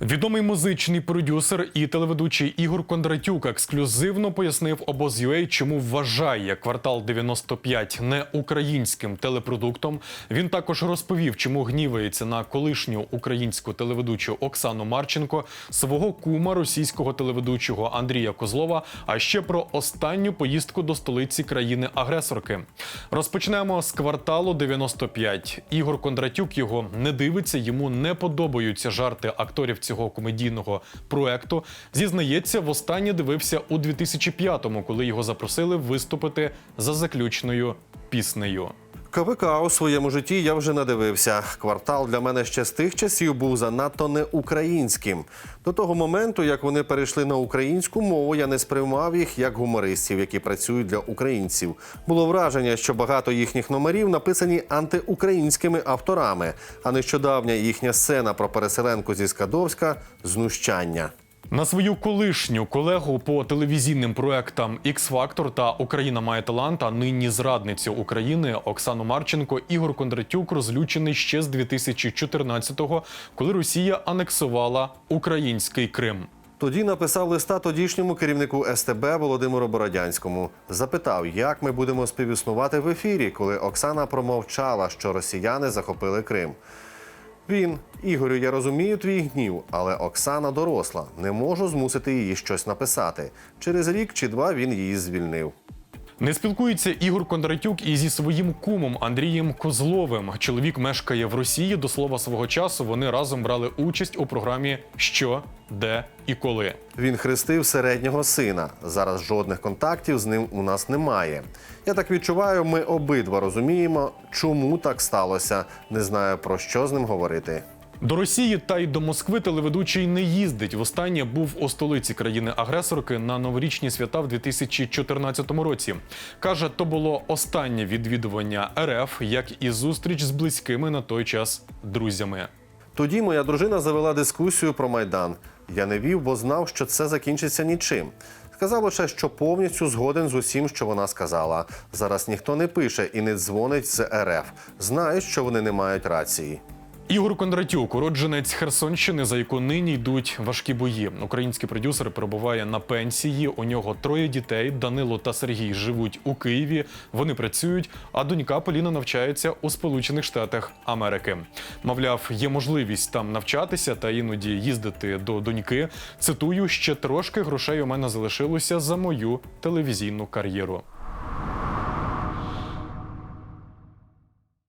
Відомий музичний продюсер і телеведучий Ігор Кондратюк ексклюзивно пояснив обоз.ua, чому вважає квартал 95 не українським телепродуктом. Він також розповів, чому гнівається на колишню українську телеведучу Оксану Марченко, свого кума російського телеведучого Андрія Козлова, а ще про останню поїздку до столиці країни-агресорки. Розпочнемо з кварталу 95. Ігор Кондратюк його не дивиться, йому не подобаються жарти акторів цього комедійного проекту. Зізнається, востаннє дивився у 2005-му, коли його запросили виступити за заключною піснею. КВК у своєму житті я вже надивився. Квартал для мене ще з тих часів був занадто неукраїнським. До того моменту, як вони перейшли на українську мову, я не сприймав їх як гумористів, які працюють для українців. Було враження, що багато їхніх номерів написані антиукраїнськими авторами, а нещодавня їхня сцена про переселенку зі Скадовська знущання. На свою колишню колегу по телевізійним проектам X-Factor та Україна має талант, а нині зрадницю України Оксану Марченко Ігор Кондратюк розлючений ще з 2014-го, коли Росія анексувала український Крим. Тоді написав листа тодішньому керівнику СТБ Володимиру Бородянському. Запитав, як ми будемо співіснувати в ефірі, коли Оксана промовчала, що росіяни захопили Крим. Він, Ігорю, я розумію твій гнів, але Оксана доросла. Не можу змусити її щось написати. Через рік чи два він її звільнив. Не спілкується Ігор Кондратюк і зі своїм кумом Андрієм Козловим. Чоловік мешкає в Росії. До слова свого часу вони разом брали участь у програмі Що, де і коли. Він хрестив середнього сина. Зараз жодних контактів з ним у нас немає. Я так відчуваю, ми обидва розуміємо, чому так сталося. Не знаю про що з ним говорити. До Росії та й до Москви телеведучий не їздить. Востаннє був у столиці країни-агресорки на новорічні свята в 2014 році. Каже, то було останнє відвідування РФ, як і зустріч з близькими на той час друзями. Тоді моя дружина завела дискусію про майдан. Я не вів, бо знав, що це закінчиться нічим. Сказав лише, що повністю згоден з усім, що вона сказала. Зараз ніхто не пише і не дзвонить з РФ. Знають, що вони не мають рації. Ігор Кондратюк, уродженець Херсонщини, за яку нині йдуть важкі бої. Український продюсер перебуває на пенсії. У нього троє дітей. Данило та Сергій живуть у Києві. Вони працюють, а донька Поліна навчається у Сполучених Штатах Америки. Мовляв, є можливість там навчатися та іноді їздити до доньки. Цитую, ще трошки грошей у мене залишилося за мою телевізійну кар'єру.